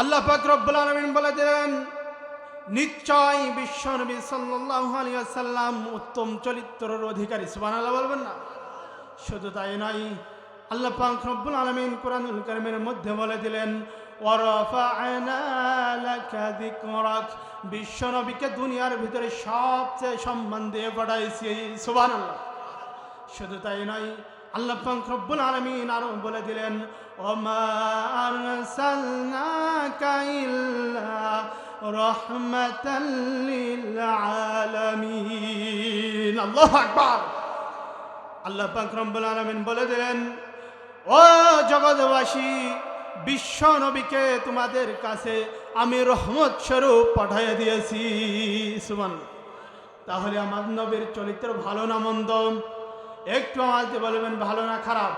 আল্লাহ পাক রব্বুল আলামিন বলে দিলেন, নিশ্চয় বিশ্বনবী সাল্লাল্লাহু আলাইহি ওয়াসাল্লাম উত্তম চরিত্রের অধিকারী। সুবহানাল্লাহ বলবেন না? শুধু তাই নয়, আল্লাহ পাক আলামিন কোরআনুল কারীমের মধ্যে বলে দিলেন বিশ্বনবীকে দুনিয়ার ভিতরে সবচেয়ে সম্মান দিয়ে পাঠাইছি সুবহানাল্লাহ। শুধু তাই নয় আল্লাহ পাক রব্বুল আলামিন আরও বলে দিলেন আল্লাহু বলে দিলেন, ও জগৎবাসী, বিশ্ব নবীকে তোমাদের কাছে আমি রহমত স্বরূপ পাঠিয়ে দিয়েছি। সুমান তাহলে আমার নবীর চরিত্র ভালো না মন্দ? একটু আমাকে বলবেন, ভালো না খারাপ?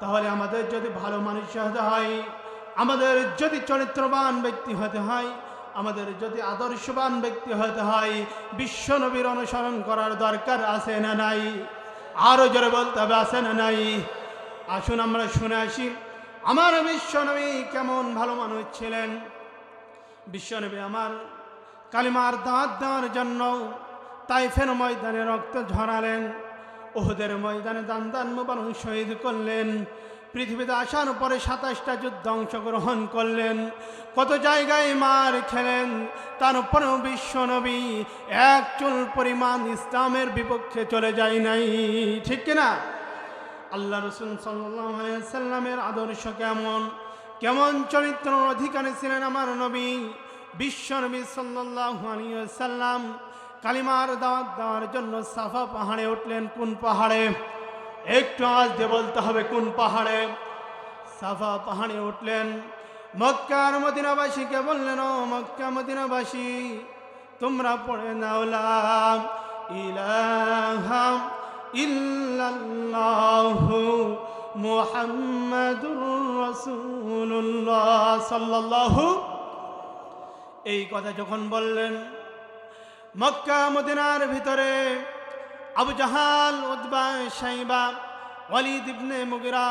তাহলে আমাদের যদি ভালো মানুষ হতে হয়, আমাদের যদি চরিত্রবান ব্যক্তি হতে হয়, আমাদের যদি আদর্শবান ব্যক্তি হতে হয়, বিশ্ব নবীর অনুসরণ করার দরকার আছে না নাই? আরও জোরে বলতে হবে, আছে না নাই? আসুন আমরা শুনে আসি, আমার বিশ্বনবী কেমন ভালো মানুষ ছিলেন? বিশ্বনবী আমার কালিমার দাঁত দেওয়ার জন্য তাইফের ময়দানে রক্ত ঝরালেন। ওহদের ময়দানে দান দান মোবারক শহীদ করলেন। পৃথিবীতে আসার পরে সাতাশটা যুদ্ধ অংশগ্রহণ করলেন। কত জায়গায় মার খেলেন তারপরেও বিশ্বনবী এক চুল পরিমাণ ইসলামের বিপক্ষে চলে যায় নাই। ঠিক কিনা আল্লাহ রসুল সাল্লামের আদর্শ কেমন? কেমন চরিত্র অধিকারী ছিলেন আমার নবী? বিশ্ব নবী সাল্লাম কালিমার দাওয়াত দেওয়ার জন্য সাফা পাহাড়ে উঠলেন কোন পাহাড়ে? একটু আজ দিয়ে বলতে হবে, কোন পাহাড়ে? সাফা পাহাড়ে উঠলেন। মক্কার মদিনাবাসীকে বললেন, ও মক্কা মদিনাবাসী, তোমরা পড়ে নাওলাম ইলাহাম ইল্লাল্লাহু মুহাম্মাদুর রাসূলুল্লাহ এই কথা যখন বললেন মক্কা মদিনার ভিতরে আবু জাহাল উদ্বা সাইবা ওয়ালিদ ইবনে মুগিরা,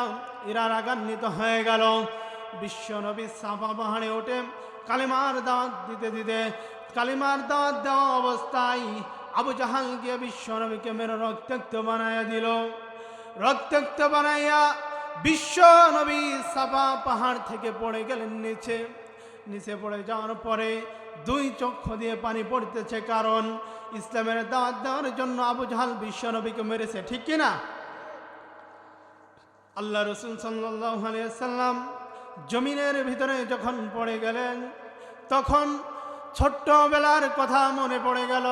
এরা রাগান্বিত হয়ে গেল। বিশ্ব নবী সাফা পাহাড়ে ওঠে, কালিমার দাওয়াত দিতে দিতে, কালিমার দাওয়াত দেওয়া অবস্থায় আবু জাহাল গিয়ে বিশ্ব নবীকে মেরে রক্তাক্ত বানাইয়া দিল। রক্তাক্ত বানাইয়া বিশ্ব নবী সাফা পাহাড় থেকে পড়ে গেলেন নিচে। নিচে পড়ে যাওয়ার পরে দুই চক্ষু দিয়ে পানি পড়তেছে, কারণ ইসলামের দাওয়াত দেওয়ার জন্য আবু জাহাল বিশ্ব নবীকে মেরেছে, ঠিক কিনা? আল্লাহ রসুল সাল্লাম জমিনের ভিতরে যখন পড়ে গেলেন, তখন ছোট্টবেলার কথা মনে পড়ে গেল,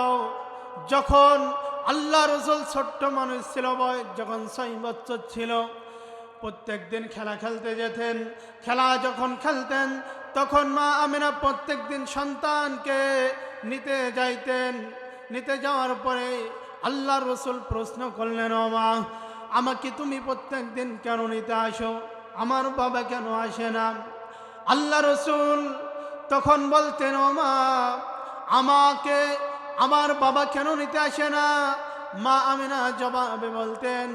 যখন আল্লাহ রসুল ছোট্ট মানুষ ছিল বয়স যখন ছয় বছর ছিল প্রত্যেক দিন খেলা খেলতে যেতেন। খেলা যখন খেলতেন, তখন মা আমিনা প্রত্যেক দিন সন্তানকে নিতে যাইতেন। নিতে যাওয়ার পরে আল্লাহ রসুল প্রশ্ন করলেন, ও মা, আমাকে তুমি প্রত্যেক দিন কেন নিতে আসো? আমার বাবা কেন আসে না? আল্লাহ রসুল তখন বলতেন, ও মা, আমাকে, আমার বাবা কেন নিতে আসে না? মা আমিনা জবাবে বলতেন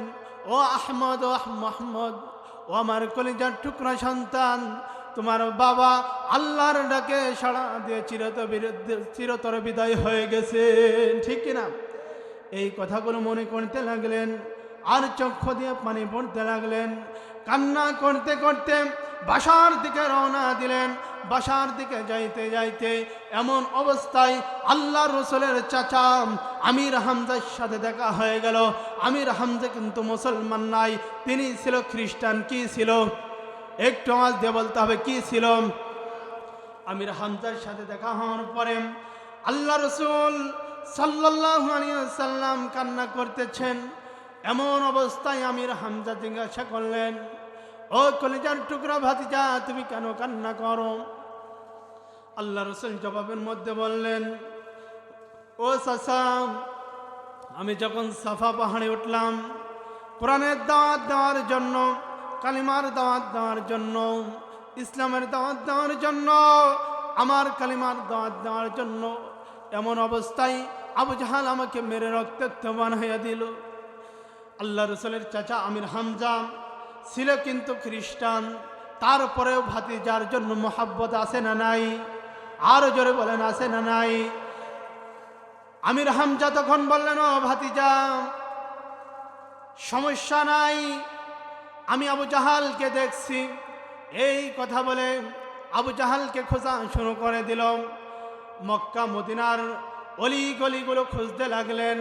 ও আহমদ, ও মোহাম্মদ, ও আমার কলিজার টুকরা সন্তান, তোমার বাবা আল্লাহর ডাকে সাড়া দিয়ে চিরত চিরতর বিদায় হয়ে গেছে ঠিক কিনা? এই কথাগুলো মনে করতে লাগলেন আর চক্ষু দিয়ে পানি পড়তে লাগলেন। কান্না করতে করতে বাসার দিকে রওনা দিলেন। বাসার দিকে যাইতে যাইতে এমন অবস্থায় আল্লাহ রসুলের চাচা আমির হামজার সাথে দেখা হয়ে গেল। আমির হামজা কিন্তু মুসলমান নাই, তিনি ছিল খ্রিস্টান। কি ছিল? একটু আওয়াজ দিয়ে বলতে হবে, কি ছিল? আমির হামজার সাথে দেখা হওয়ার পরে আল্লাহ রসুল সাল্লাহ সাল্লাম কান্না করতেছেন। এমন অবস্থায় আমির হামজা জিজ্ঞাসা করলেন, ও কলিজার টুকরা ভাতিজা, তুমি কেন কান্না করো? আল্লাহ রসুল জবাবের মধ্যে বললেন, ও সাসাম আমি যখন সাফা পাহাড়ে উঠলাম, কোরআনের দাওয়াত দেওয়ার জন্য, কালিমার দাওয়াত দেওয়ার জন্য, ইসলামের দাওয়াত দেওয়ার জন্য, আমার কালিমার দাওয়াত দেওয়ার জন্য, এমন অবস্থায় আবু জাহাল আমাকে মেরে রক্তাক্ত বানাইয়া দিল। আল্লাহ রসুলের চাচা আমির হামজা ছিল কিন্তু খ্রিস্টান। তারপরেও ভাতিজার জন্য মোহাব্বত আছে না নাই? আরও জোরে বলেন, আছে না নাই? আমির হামজা তখন বললেন, ও ভাতিজা, সমস্যা নাই, আমি আবু জাহালকে দেখছি। এই কথা বলে আবু জাহালকে খোঁজা শুরু করে দিল। মক্কা, মদিনার অলি গলিগুলো খুঁজতে লাগলেন।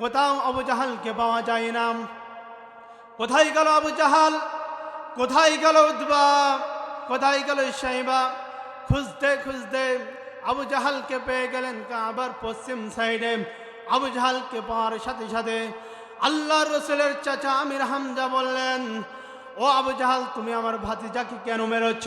কোথাও আবু জাহালকে পাওয়া যায় না। কোথায় গেল আবু জাহাল? কোথায় গেল উদ্বা কোথায় গেল সাইবা খুঁজতে খুঁজতে আবু জাহালকে পেয়ে গেলেন আবার পশ্চিম সাইডে। আবু জাহালকে পাওয়ার সাথে সাথে আল্লাহ রসুলের চাচা আমির হামজা বললেন, ও আবু জাহাল, তুমি আমার ভাতিজাকে কেন মেরেছ?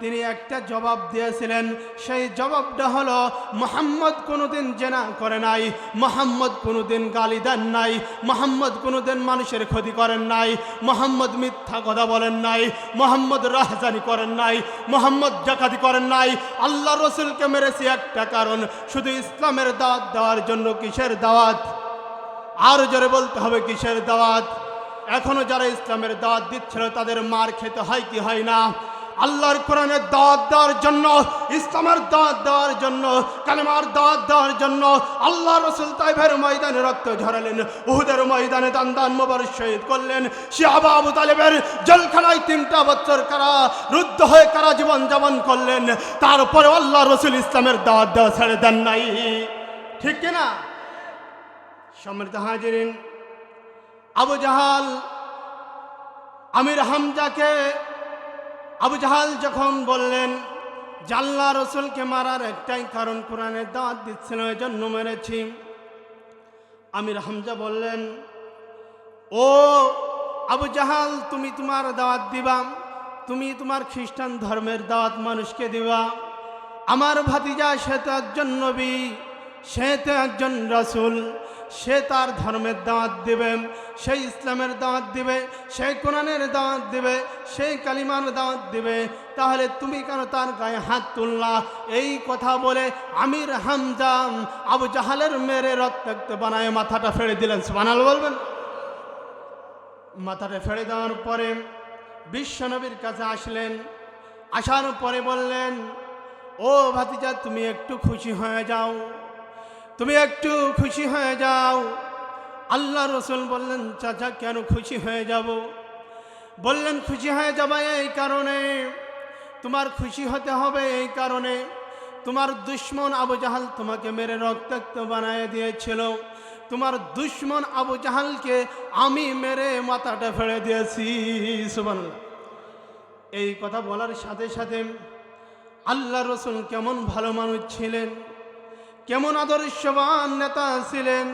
তিনি একটা জবাব দিয়েছিলেন, সেই জবাবটা হলো, মোহাম্মদ কোনোদিন জেনা করে নাই, মোহাম্মদ কোনোদিন গালি দেন নাই, মোহাম্মদ কোনোদিন মানুষের ক্ষতি করেন নাই, মোহাম্মদ মিথ্যা কথা বলেন নাই, মোহাম্মদ রাহজানি করেন নাই, মোহাম্মদ ডাকাতি করেন নাই, আল্লাহ রসুলকে মেরেছি একটা কারণ, শুধু ইসলামের দাওয়াত দেওয়ার জন্য কিসের দাওয়াত? আরও জোরে বলতে হবে কিসের দাওয়াত? এখনও যারা ইসলামের দাওয়াত দিচ্ছিল, তাদের মার খেতে হয় কি হয় না? আল্লাহর কোরআনের দাওয়াত দেওয়ার জন্য, ইসলামের দাওয়াত দেওয়ার জন্য, কালেমার দাওয়াত দেওয়ার জন্য আল্লাহ রসুল তাইফের ময়দানে রক্ত ঝরালেন, উহুদের ময়দানে দান দান মোবার শহীদ করলেন। শিয়াবা আবু তালেবের জলখানায় তিনটা বছর কারা রুদ্ধ হয়ে কারা জীবন যাপন করলেন তারপরে আল্লাহ রসুল ইসলামের দাওয়াত দেওয়া ছেড়ে দেন নাই। ঠিক কিনা? সম্মানিত হাজিরিন, আবু জাহাল, আমির হামজাকে আবু জাহাল যখন বললেন, জাল্লা রসুলকে মারার একটাই কারণ কোরআনের দাঁত দিচ্ছিল এই জন্য মেরেছি। আমির হামজা বললেন, ও আবু জাহাল, তুমি তোমার দাওয়াত দিবা, তুমি তোমার খ্রিস্টান ধর্মের দাওয়াত মানুষকে দিবা। আমার ভাতিজা সে তো একজন নবী সে তো একজন রাসুল, সে তার ধর্মের দাঁত দিবে সেই ইসলামের দাঁত দিবে সেই কোরআনের দাঁত দিবে সেই কালিমার দাঁত দিবে। তাহলে তুমি কেন তার গায়ে হাত তুললা? এই কথা বলে আমির হামজাম আবু জাহালের মেরে রক্তাক্ত বানায় মাথাটা ফেড়ে দিলেন বানাল বলবেন। মাথাটা ফেড়ে দেওয়ার পরে বিশ্বনবীর কাছে আসলেন, আসার পরে বললেন, ও ভাতিজা, তুমি একটু খুশি হয়ে যাও। তুমি একটু খুশি হয়ে যাও। আল্লাহ রসুল বললেন, চাচা, কেন খুশি হয়ে যাব? বললেন, খুশি হয়ে যাবে এই কারণে, তোমার খুশি হতে হবে এই কারণে। তোমার দুশ্মন আবু জাহাল তোমাকে মেরে রক্তাক্ত বানায় দিয়েছিল। তোমার দুশ্মন আবু জাহালকে আমি মেরে মাথাটা ফেলে দিয়েছি। সুবহানাল্লাহ। এই কথা বলার সাথে সাথে আল্লাহ রসুল কেমন ভালো মানুষ ছিলেন। কেমন আদর্শবান নেতা ছিলেন,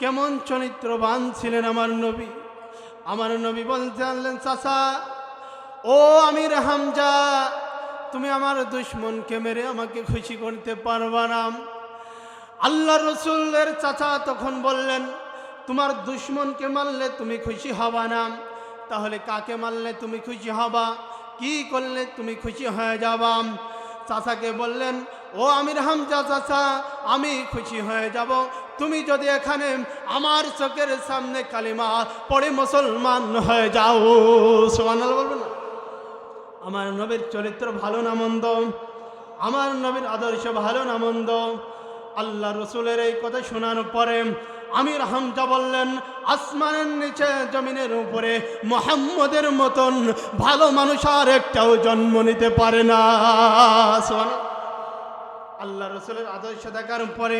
কেমন চরিত্রবান ছিলেন আমার নবী। আমার নবী বলতে আনলেন, চাচা, ও আমির হামজা, তুমি আমার দুশ্মনকে মেরে আমাকে খুশি করতে পারবা না। আল্লাহ রসুলের চাচা তখন বললেন, তোমার দুশ্মনকে মারলে তুমি খুশি হবা না। তাহলে কাকে মারলে তুমি খুশি হবা? কি করলে তুমি খুশি হয়ে যাবা? চাচাকে বললেন ও আমির হামজা চাচা, আমি খুশি হয়ে যাব। তুমি যদি এখানে আমার চোখের সামনে কালিমা পড়ে মুসলমান হয়ে যাও সোমান বলবেন না? আমার নবীর চরিত্র ভালো না মন্দ? আমার নবীর আদর্শ ভালো না মন্দ? আল্লাহ রসুলের এই কথা শোনার পরে আমির হামজা বললেন, আসমানের নিচে, জমিনের উপরে মোহাম্মদের মতন ভালো মানুষ আর একটাও জন্ম নিতে পারে না। সুবহানাল্লাহ। আল্লাহ রসুলের আদর্শ দেখার পরে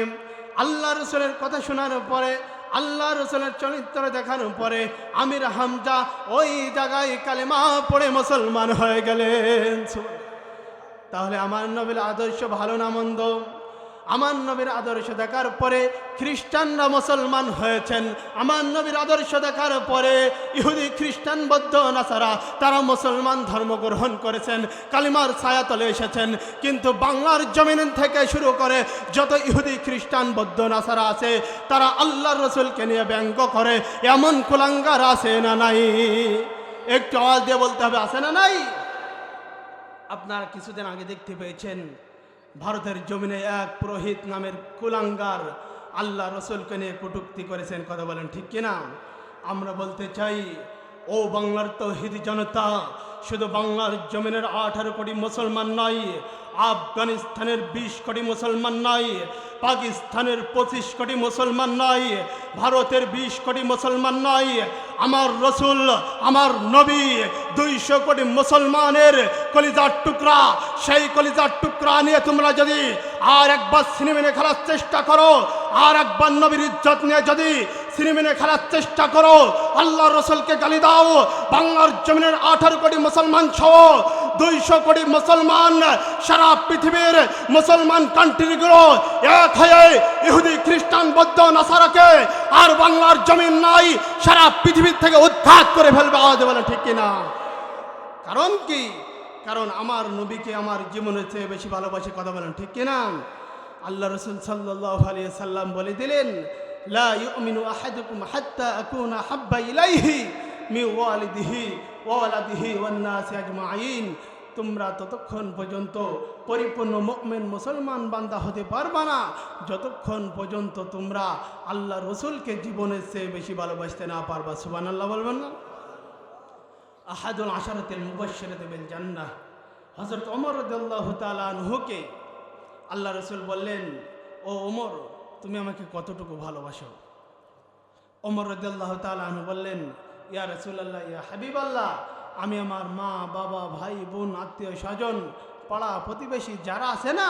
আল্লাহ রসুলের কথা শোনার পরে আল্লাহ রসুলের চরিত্র দেখার পরে আমির হামজা ওই জায়গায় কালেমা পড়ে মুসলমান হয়ে গেলেন। তাহলে আমার নবীর আদর্শ ভালো না মন্দ? আমার নবীর আদর্শ দেখার পরে খ্রিস্টানরা মুসলমান হয়েছেন। আমার নবীর আদর্শ দেখার পরে ইহুদি, খ্রিস্টান, বৌদ্ধ, নাসারা, তারা মুসলমান ধর্ম গ্রহণ করেছেন, কালিমার ছায়াতলে এসেছেন। কিন্তু বাংলার জমিন থেকে শুরু করে যত ইহুদি, খ্রিস্টান, বৌদ্ধ, নাসারা আছে, তারা আল্লাহ রসুলকে নিয়ে ব্যঙ্গ করে, এমন কুলাঙ্গার আছে না নাই? একটু আওয়াজ দিয়ে বলতে হবে, আছে না নাই? আপনারা কিছুদিন আগে দেখতে পেয়েছেন ভারতের জমিনে এক পুরোহিত নামের কুলাঙ্গার আল্লাহ রসুলকে নিয়ে কটুক্তি করেছেন, কথা বলেন, ঠিক কিনা? আমরা বলতে চাই, ও বাংলার তৌহিদি জনতা, শুধু বাংলার জমিনের আঠারো কোটি মুসলমান নয় আফগানিস্তানের বিশ কোটি মুসলমান নয় পাকিস্তানের পঁচিশ কোটি মুসলমান নয় ভারতের বিশ কোটি মুসলমান নয় আমার রসুল, আমার নবী দুইশো কোটি মুসলমানের কলিজার টুকরা, সেই কলিজার টুকরা নিয়ে তোমরা যদি আর একবার সিনেমিনে খেলার চেষ্টা করো, আর একবার নবীর ইজ্জত নিয়ে যদি সিনেমিনে খেলার চেষ্টা করো আল্লাহ রসুলকে গালি দাও, বাংলার জমিনের আঠারো কোটি মুসলমান সহ দুইশো কোটি মুসলমান সারা পৃথিবীর মুসলমান কান্ট্রিগুলো এক হয়ে ইহুদি, খ্রিস্টান, বৌদ্ধ, নাসারাকে আর বাংলার জমিন নাই, সারা পৃথিবীর থেকে উদ্ধার করে ফেলবে আওয়াজ বলে ঠিক কিনা? কারণ কি? কারণ আমার নবীকে আমার জীবনের চেয়ে বেশি ভালোবাসি কথা বলেন ঠিক কিনা? আল্লাহ রসুল সাল্লাহ আলিয়া সাল্লাম বলে দিলেন, লা ইউমিনু আহাদুকুম হাত্তা আকুনা হাব্বা ইলাইহি মি ওয়ালিদিহি তোমরা ততক্ষণ পর্যন্ত পরিপূর্ণ মুমিন মুসলমান বান্দা হতে পারবা না। যতক্ষণ পর্যন্ত তোমরা আল্লাহ রসুলকে জীবনের চেয়ে বেশি ভালোবাসতে না পারবা। সুবহানাল্লাহ বলবেন না? আহাদুল আশারতের মুবাশশিরাত দেবেন জান্নাহ। হযরত ওমর রাদিয়াল্লাহু তাআলা আনহুকে আল্লাহ রসুল বললেন, ও ওমর, তুমি আমাকে কতটুকু ভালোবাসো? অমর রাদিয়াল্লাহু তাআলা বললেন ইয়া রাসূলুল্লাহ, ইয়া হাবিবাল্লাহ, আমি আমার মা, বাবা, ভাই, বোন, আত্মীয়, স্বজন, পাড়া প্রতিবেশী যারা আছে না,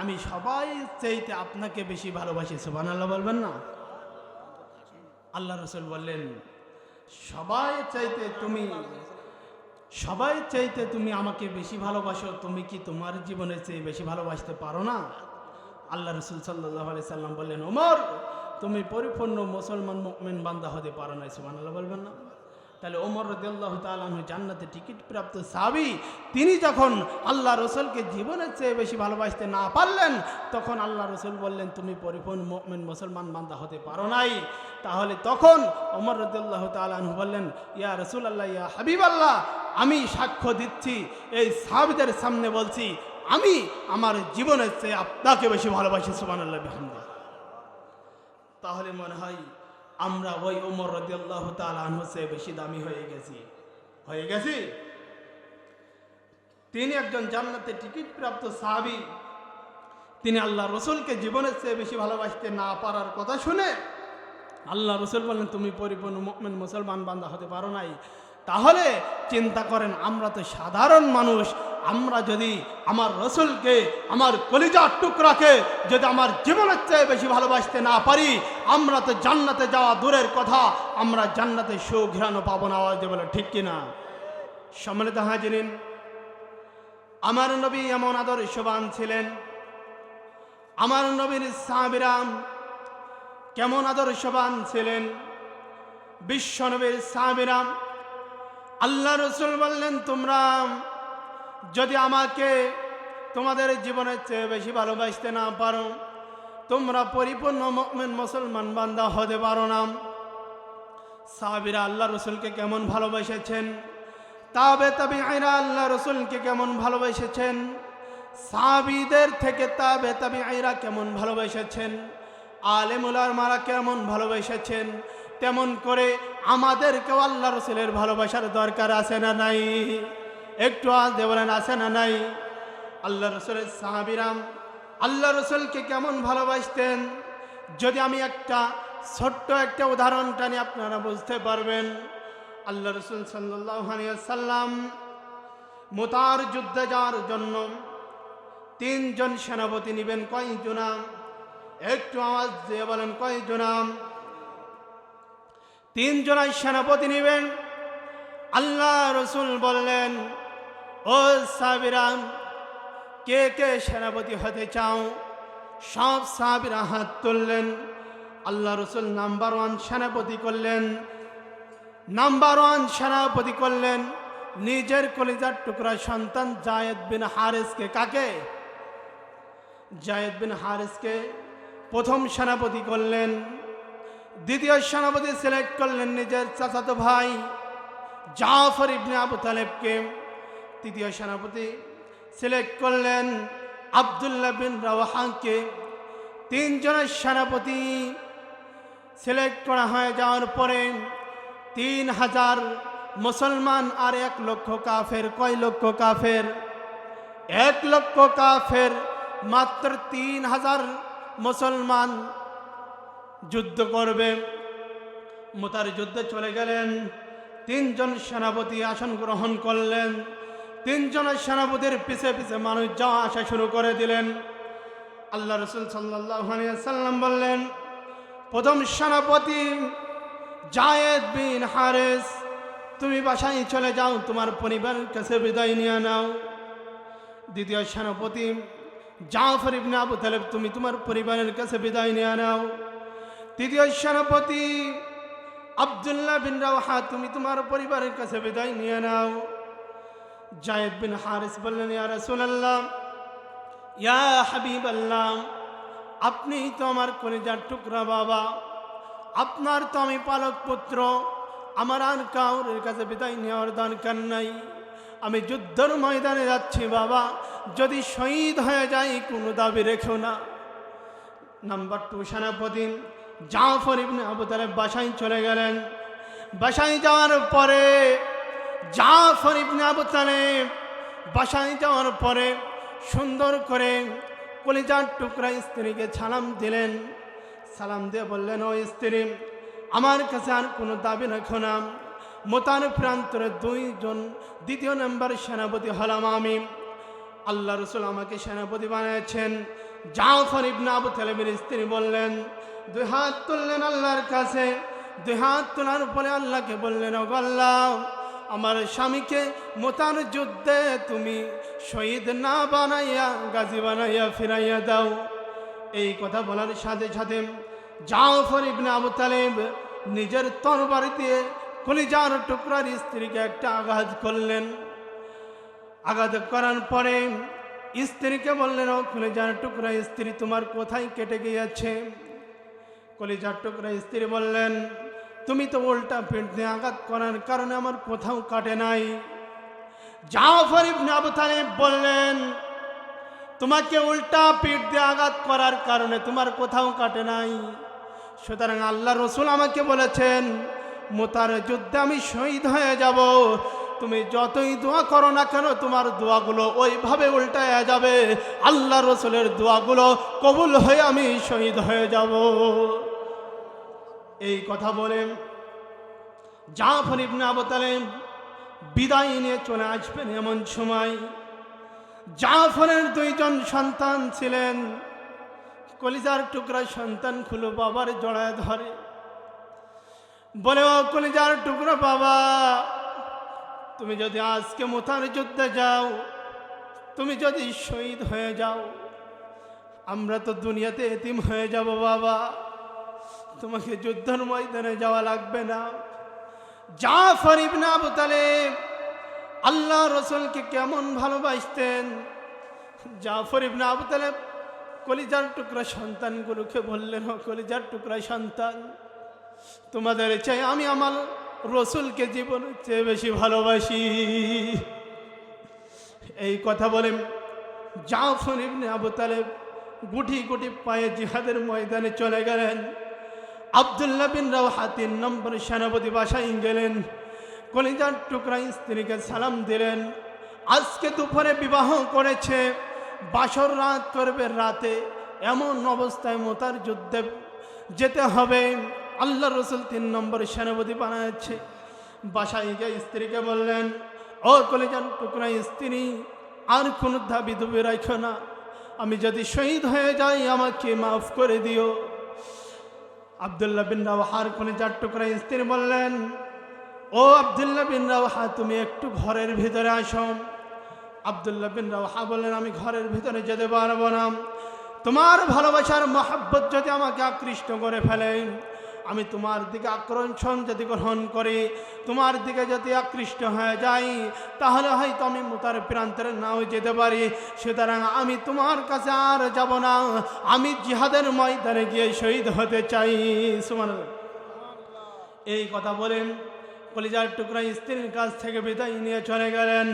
আমি সবাই চাইতে আপনাকে বেশি ভালোবাসি। সুবান আল্লাহ বলবেন না? আল্লাহ রসুল বললেন, সবাই চাইতে তুমি, সবাই চাইতে তুমি আমাকে বেশি ভালোবাসো, তুমি কি তোমার জীবনের চেয়ে বেশি ভালোবাসতে পারো না? আল্লাহ রসুল সাল্লাহ আলি সাল্লাম বললেন, ওমর, তুমি পরিপূর্ণ মুসলমান মুমিন বান্দা হতে পারো না সুমান আল্লাহ বলবেন না? তাহলে ওমর রদিয়াল্লাহ তালু জান্নাতে টিকিট প্রাপ্ত সাবি তিনি যখন আল্লাহ রসুলকে জীবনের চেয়ে বেশি ভালোবাসতে না পারলেন, তখন আল্লাহ রসুল বললেন, তুমি পরিপূর্ণ মুসলমান বান্দা হতে পারো নাই। তাহলে তখন ওমর রদিয়াল্লাহ তালু বললেন, ইয়া রসুল আল্লাহ ইয়া হাবিব আল্লাহ আমি সাক্ষ্য দিচ্ছি, এই সাহাবিদের সামনে বলছি, আমি আমার জীবনের চেয়ে আপনাকে বেশি ভালোবাসি সুবান আল্লাহ তাহলে মনে হয় আমরা ওই ওমর রদিয়াল্লাহ তালু চেয়ে বেশি দামি হয়ে গেছি। হয়ে গেছি? তিনি একজন জান্নাতে টিকিট প্রাপ্ত সাহাবি। তিনি আল্লাহ রসুলকে জীবনের চেয়ে বেশি ভালোবাসতে না পারার কথা শুনে আল্লাহ রসুল বললেন, তুমি পরিপূর্ণ মুমিন মুসলমান বান্দা হতে পারো নাই। তাহলে চিন্তা করেন, আমরা তো সাধারণ মানুষ আমরা যদি আমার রসুলকে, আমার কলিজার টুকরাকে যদি আমার জীবনের চেয়ে বেশি ভালোবাসতে না পারি, আমরা তো জান্নাতে যাওয়া দূরের কথা, আমরা জান্নাতে সুঘ্রাণ পাবো না, আওয়াজ বলে, ঠিক কিনা সম্মানিত হাজিরিন, আমার নবী এমন আদর্শবান ছিলেন। আমার নবীর সাহাবিরাম কেমন আদর্শবান ছিলেন। বিশ্বনবীর সাহাবিরাম, আল্লাহ রসুল বললেন, তোমরা যদি আমাকে তোমাদের জীবনের চেয়ে বেশি ভালোবাসতে না পারো, তোমরা পরিপূর্ণ মুমিন মুসলমান বান্দা হতে পারো না। সাহাবিরা আল্লাহ রসুলকে কেমন ভালোবেসেছেন? তাবে তবে আইরা আল্লাহ রসুলকে কেমন ভালোবেসেছেন? সাহাবিদের থেকে তাবে তবে আইরা কেমন ভালোবেসেছেন? আলেমুলার মারা কেমন ভালোবেসেছেন? তেমন করে আমাদেরকেও আল্লাহ রসুলের ভালোবাসার দরকার আছে না নাই? একটু আজ দেবলেন আছে না নাই? আল্লাহ রসুলের সাহাবিরাম, আল্লাহ রসুলকে কেমন ভালোবাসতেন? যদি আমি একটা ছোট্ট একটা উদাহরণ টানি, আপনারা বুঝতে পারবেন। আল্লাহ রসুল সাল্লাম মোতার যুদ্ধে যাওয়ার জন্য তিনজন সেনাপতি নেবেন, কয়জনা? একটু আওয়াজ দিয়ে বলেন, কয়জনা? তিনজনাই সেনাপতি নেবেন। আল্লাহ রসুল বললেন ও সাবিরাম, কে কে সেনাপতি হতে চাও? সব সাবিরা হাত তুললেন। আল্লাহ রসুল নাম্বার ওয়ান সেনাপতি করলেন। নাম্বার ওয়ান সেনাপতি করলেন। নিজের কলিজার টুকরা সন্তান জায়েদ বিন হারেসকে কাকে? জায়েদ বিন হারেসকে প্রথম সেনাপতি করলেন। দ্বিতীয় সেনাপতি সিলেক্ট করলেন নিজের চাচাতো ভাই জাফর ইবনে আবু তালেবকে। তৃতীয় সেনাপতি সিলেক্ট করলেন আবদুল্লাহ বিন রাওয়াহাকে তিনজনের সেনাপতি সিলেক্ট করা হয়ে যাওয়ার পরে তিন হাজার মুসলমান আর এক লক্ষ কাফের। কয় লক্ষ কাফের? এক লক্ষ কাফের মাত্র তিন হাজার মুসলমান যুদ্ধ করবে। মোতার যুদ্ধে চলে গেলেন। তিনজন সেনাপতি আসন গ্রহণ করলেন। তিনজনের সেনাপতির পিছে পিছে মানুষ যাওয়া আসা শুরু করে দিলেন। আল্লাহ রসুল সাল্লাম বললেন, প্রথম সেনাপতি জায়েদ বিন হারেস, তুমি বাসায় চলে যাও, তোমার পরিবারের কাছে বিদায় নিয়ে নাও। দ্বিতীয় সেনাপতি জাফর ইবনে আবু তালেব, তুমি তোমার পরিবারের কাছে বিদায় নিয়ে নাও। তৃতীয় সেনাপতি আবদুল্লাহ বিন রাওহা তুমি তোমার পরিবারের কাছে বিদায় নিয়ে নাও। জায়েদ বিন হারিস বললেন, ইয়া রাসূলুল্লাহ, ইয়া হাবিব আল্লাহ আপনি তো আমার কলিজার টুকরা বাবা, আপনার তো আমি পালক পুত্র, আমার আর কাউরের কাছে বিদায় নেওয়ার দরকার নাই। আমি যুদ্ধর ময়দানে যাচ্ছি বাবা, যদি শহীদ হয়ে যাই, কোনো দাবি রেখো না। নাম্বার টু, সেনাপতি জাফর ইবনে আবু তালেব বাসায় চলে গেলেন। বাসায় যাওয়ার পরে জাফর ইবনে আবু তালেব বাসায় যাওয়ার পরে সুন্দর করে কলিজার টুকরা স্ত্রীকে সালাম দিলেন। সালাম দিয়ে বললেন, ও স্ত্রী, আমার কাছে আর কোনো দাবি রাখো না। মোতার প্রান্তরে দুইজন দ্বিতীয় নম্বর সেনাপতি হলাম আমি। আল্লাহ রসুল আমাকে সেনাপতি বানিয়েছেন। জাফর ইবনে আবু তালেবের স্ত্রী বললেন, দুই হাত তুললেন আল্লাহর কাছে, দুই হাত তোলার পরে আল্লাহকে বললেন ও আল্লাহ আমার স্বামীকে মোতার যুদ্ধে তুমি শহীদ না বানাইয়া, গাজী বানাইয়া ফিরাইয়া দাও। এই কথা বলার সাথে সাথে জাফর ইবনে আবু তালেব নিজের তরবারি দিয়ে কলিজার টুকরার স্ত্রীকে একটা আঘাত করলেন। আঘাত করার পরে স্ত্রীকে বললেন, ও কলিজার টুকরা স্ত্রী, তোমার কোথায় কেটে গিয়েছে? কলিজার টুকরা স্ত্রী বললেন তুমি তো উল্টা পেট দিয়ে আঘাত করার কারণে আমার কোথাও কাটে নাই। জাফর ইবনে আবু তালেব বললেন, তোমাকে উল্টা পিঠ দিয়ে আঘাত করার কারণে তোমার কোথাও কাটে নাই। সুতরাং আল্লাহ রসুল আমাকে বলেছেন, মোতার যুদ্ধে আমি শহীদ হয়ে যাব। তুমি যতই দোয়া করো না কেন, তোমার দোয়াগুলো ওইভাবে উল্টায় যাবে। আল্লাহ রসুলের দোয়াগুলো কবুল হয়ে আমি শহীদ হয়ে যাব। এই কথা বলে জাফর ইবনে আবু তালেব বিদায় নিয়ে চলে আসবেন এমন সময়। জাফরের দুইজন সন্তান ছিলেন। কলিজার টুকরা সন্তান খুলো বাবার জড়ায় ধরে। বলে, ও কলিজার টুকরা বাবা, তুমি যদি আজকে মোতার যুদ্ধে যাও, তুমি যদি শহীদ হয়ে যাও, আমরা তো দুনিয়াতে এতিম হয়ে যাব বাবা। তোমাকে যুদ্ধের ময়দানে যাওয়া লাগবে না। জাফর ইবনে আবু তালেব আল্লাহ রসুলকে কেমন ভালোবাসতেন? জাফর ইবনে আবু তালেব, কলিজার টুকরা সন্তানগুলোকে বললেন, "ও কলিজার টুকরা সন্তান, তোমাদের চাই আমি আমার রসুলকে জীবনের চেয়ে বেশি ভালোবাসি। এই কথা বলে জাফর ইবনে আবু তালেব গুটি গুটি পায়ে জিহাদের ময়দানে চলে গেলেন। আবদুল্লাহ বিন রাওহা তিন নম্বর সেনাপতি বাসায় গেলেন। কলিজার টুকরা স্ত্রীকে সালাম দিলেন। আজকে দুপুরে বিবাহ করেছে। বাসর রাত করবে রাতে এমন অবস্থায় মোতার যুদ্ধে যেতে হবে। আল্লাহ রসুল তিন নম্বর সেনাপতি বানাচ্ছে। বাসায় গিয়ে স্ত্রীকে বললেন, ও কলিজার টুকরা স্ত্রী, আর কোনো দাবি দুবি রাখো না। আমি যদি শহীদ হয়ে যাই, আমাকে মাফ করে দিও। আবদুল্লাহ বিন রাওহার কোনে চার টুকরা স্ত্রী বললেন, ও আবদুল্লাহ বিন রাওহা, তুমি একটু ঘরের ভিতরে আসো। আবদুল্লাহ বিন রাওহা বললেন, আমি ঘরের ভিতরে যেতে পারব না। তোমার ভালোবাসার মহাব্বত যদি আমাকে আকৃষ্ট করে ফেলে আমি তোমার দিকে আকর্ষণ যদি গ্রহণ করি, তোমার দিকে যদি আকৃষ্ট হয়ে যাই, তাহলে হয়তো আমি মোতার প্রান্তরে নাও যেতে পারি। সুতরাং আমি তোমার কাছে আর যাব না। আমি জিহাদের ময়দানে গিয়ে শহীদ হতে চাই। সুমান এই কথা বলেন, কলিজার টুকরা স্ত্রীর কাছ থেকে বিদায় নিয়ে চলে গেলেন।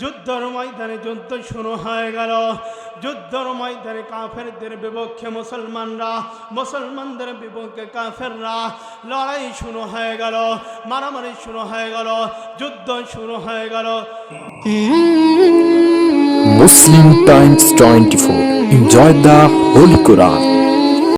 যুদ্ধর ময়দানে যুদ্ধ শুরু হয়ে গেল যুদ্ধর ময়দানে কাফেরদের বিপক্ষে মুসলমানরা, মুসলমানদের বিপক্ষে কাফেররা লড়াই শুরু হয়ে গেল, মারামারি শুরু হয়ে গেল, যুদ্ধ শুরু হয়ে গেল Muslim Times 24. Enjoy the Holy Quran.